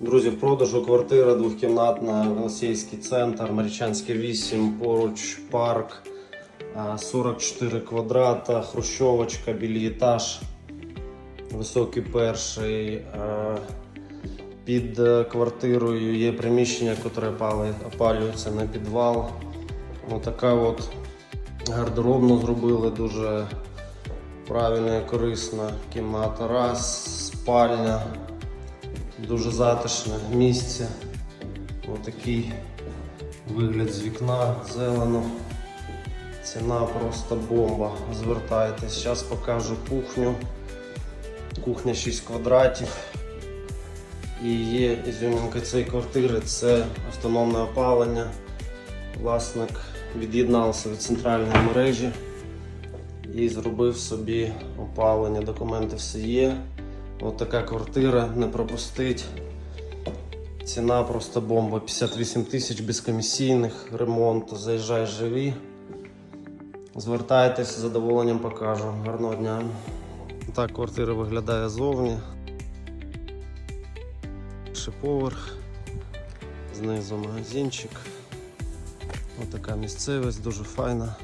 Друзі, в продажу квартира двохкімнатна, Голосіївський центр, Марічанське 8, поруч парк, 44 квадрата, хрущовочка, білієтаж, високий перший. Під квартирою є приміщення, яке опалюється на підвал. Отака от гардеробну зробили дуже правильна і корисна кімната. Раз, спальня. Дуже затишне місце. Отакий вигляд з вікна, зелено. Ціна просто бомба. Звертайтесь. Зараз покажу кухню. Кухня 6 квадратів. І є ізюмінка цієї квартири це автономне опалення. Власник від'єднався від центральної мережі і зробив собі опалення. Документи все є. Ось така квартира, не пропустить. Ціна просто бомба. 58 тисяч безкомісійних, ремонт, заїжджай живі. Звертайтесь, з задоволенням покажу. Гарного дня. Так квартира виглядає зовні. Перший поверх. Знизу магазинчик. Ось така місцевість, дуже файна.